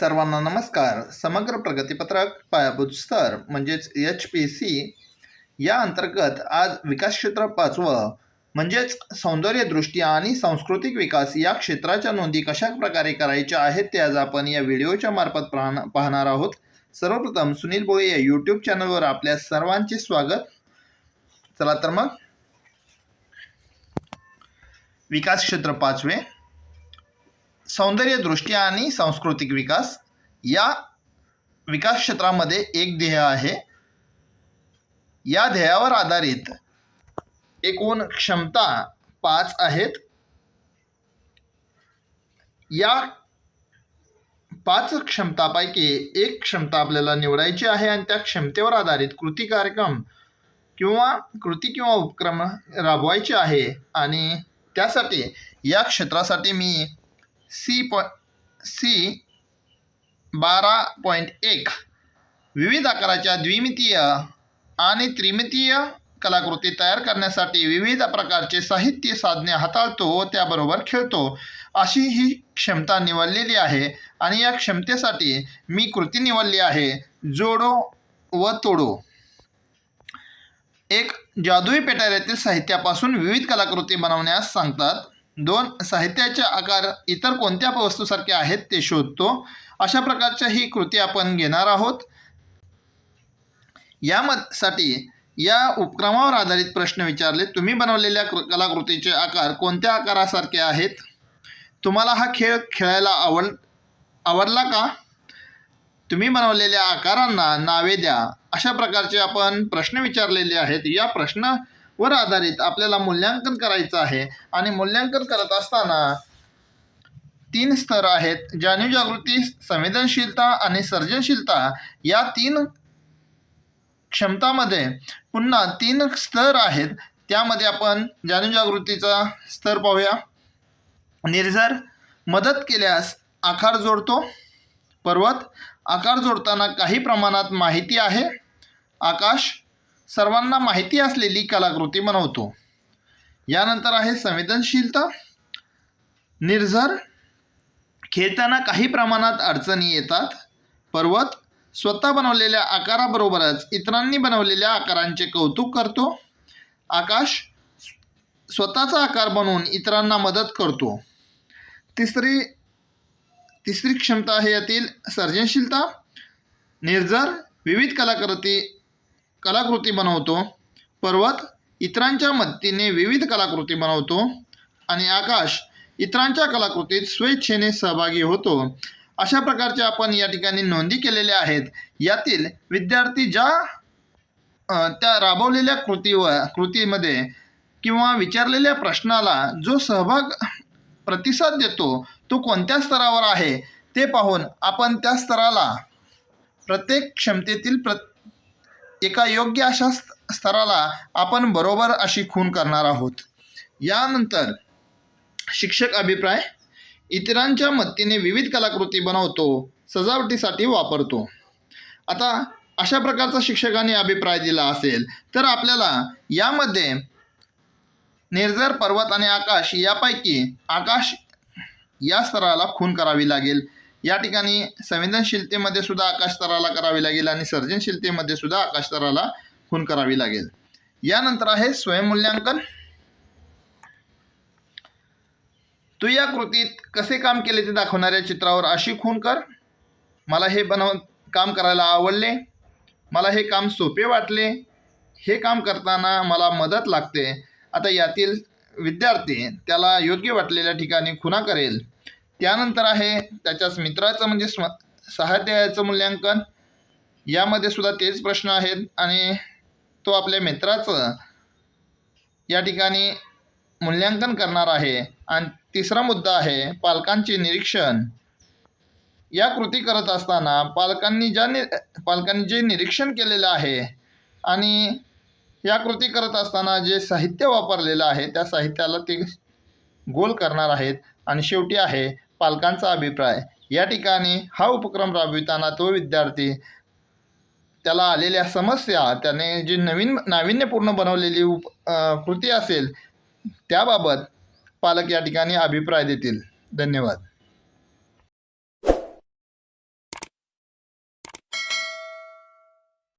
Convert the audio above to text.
सर्वांना नमस्कार. समग्र प्रगतीपत्रक पायाभूत स्तर म्हणजेच एच पी सी या अंतर्गत आज विकास क्षेत्र पाचवं म्हणजेच सौंदर्यदृष्टी आणि सांस्कृतिक विकास या क्षेत्राच्या नोंदी कशा प्रकारे करायच्या आहेत ते आज आपण या व्हिडिओच्या मार्फत पाहण- पाहणार आहोत. सर्वप्रथम सुनील भोळे या यूट्यूब चॅनलवर आपल्या सर्वांचे स्वागत. चला तर मग. विकास क्षेत्र पाचवे. सौंदर्यदृष्टी आणि सांस्कृतिक विकास या विकास क्षेत्रामध्ये एक ध्येय आहे. या ध्येयावर आधारित एकूण क्षमता पाच आहेत. या पाच क्षमतापैकी एक क्षमता आपल्याला निवडायची आहे आणि त्या क्षमतेवर आधारित कृती कार्यक्रम किंवा कृती किंवा उपक्रम राबवायचे आहे. आणि त्यासाठी या क्षेत्रासाठी मी सी पॉ सी बारा पॉईंट एक. विविध आकाराच्या द्विमितीय आणि त्रिमितीय कलाकृती तयार करण्यासाठी विविध प्रकारचे साहित्य साधने हाताळतो व त्याबरोबर खेळतो. अशी ही क्षमता निवडलेली आहे आणि या क्षमतेसाठी मी कृती निवडली आहे. जोडो व तोडो. एक जादुई पेटाऱ्यातील साहित्यापासून विविध कलाकृती बनवण्यास सांगतात. दोन साहित्याचे आकार इतर कोणत्या वस्तूसारखे आहेत ते शोधतो. अशा प्रकारच्या ही कृती आपण घेणार आहोत. यामध्ये या उपक्रमावर आधारित प्रश्न विचारले. तुम्ही बनवलेल्या कलाकृतीचे आकार कोणत्या आकारासारखे आहेत? तुम्हाला हा खेळ खेळायला आवड आवडला का? तुम्ही बनवलेल्या आकारांना नावे द्या. अशा प्रकारचे आपण प्रश्न विचारलेले आहेत. या प्रश्न वर आधारित आपल्याला मूल्यांकन करायचं आहे. आणि मूल्यांकन करत असताना तीन स्तर आहेत. जाणीव जागृती संवेदनशीलता आणि सर्जनशीलता. या तीन क्षमतामध्ये पुन्हा तीन स्तर आहेत. त्यामध्ये आपण जाणीव जागृतीचा स्तर पाहूया. निर्झर मदत केल्यास आकार जोडतो. पर्वत आकार जोडताना काही प्रमाणात माहिती आहे. आकाश सर्वांना माहिती असलेली कलाकृती बनवतो. यानंतर आहे संवेदनशीलता निर्झर खेळताना काही प्रमाणात अडचणी येतात. पर्वत स्वतः बनवलेल्या आकाराबरोबरच इतरांनी बनवलेल्या आकारांचे कौतुक करतो. आकाश स्वतःचा आकार बनवून इतरांना मदत करतो. तिसरी तिसरी क्षमता आहे यातील सर्जनशीलता. निर्जर विविध कलाकृती कलाकृती बनवतो पर्वत इतरांच्या मदतीने विविध कलाकृती बनवतो आणि आकाश इतरांच्या कलाकृतीत स्वेच्छेने सहभागी होतो. अशा प्रकारचे आपण या ठिकाणी नोंदी केलेल्या आहेत. यातील विद्यार्थी ज्या त्या राबवलेल्या कृतीवर कृतीमध्ये किंवा विचारलेल्या प्रश्नाला जो सहभाग प्रतिसाद देतो तो कोणत्या स्तरावर आहे ते पाहून आपण त्या स्तराला प्रत्येक क्षमतेतील प्र एका योग्य अशा स्त स्तराला आपण बरोबर अशी खून करणार आहोत. यानंतर शिक्षक अभिप्राय इतरांच्या मदतीने विविध कलाकृती बनवतो सजावटीसाठी वापरतो. आता अशा प्रकारचा शिक्षकाने अभिप्राय दिला असेल तर आपल्याला यामध्ये निर्जर पर्वत आणि आकाश यापैकी आकाश या स्तराला खून करावी लागेल. या ठिकाणी संवेदनशीलतेमध्ये सुद्धा आकाशतराला करावी लागेल आणि सर्जनशीलतेमध्ये सुद्धा आकाशतराला खून करावी लागेल. यानंतर आहे स्वयंमूल्यांकन तू या कृतीत कसे काम केले ते दाखवणाऱ्या चित्रावर अशी खून कर. मला हे बनव काम करायला आवडले. मला हे काम सोपे वाटले. हे काम करताना मला मदत लागते. आता यातील विद्यार्थी त्याला योग्य वाटलेल्या ठिकाणी खुना करेल. त्यानंतर आहे त्याच्याच मित्राचं म्हणजे स्म सहाध्यायाचं मूल्यांकन. यामध्ये सुद्धा तेच प्रश्न आहेत आणि तो आपल्या मित्राचं या ठिकाणी मूल्यांकन करणार आहे. आणि तिसरा मुद्दा आहे पालकांचे निरीक्षण. या कृती करत असताना पालकांनी ज्या नि पालकांनी जे निरीक्षण केलेलं आहे आणि या कृती करत असताना जे साहित्य वापरलेलं आहे त्या साहित्याला ते गोल करणार आहेत. आणि शेवटी आहे पालकांचा अभिप्राय. या ठिकाणी हा उपक्रम राबविताना तो विद्यार्थी त्याला आलेल्या समस्या त्याने जी नवीन नाविन्यपूर्ण बनवलेली उप कृती असेल त्याबाबत पालक या ठिकाणी अभिप्राय देतील. धन्यवाद.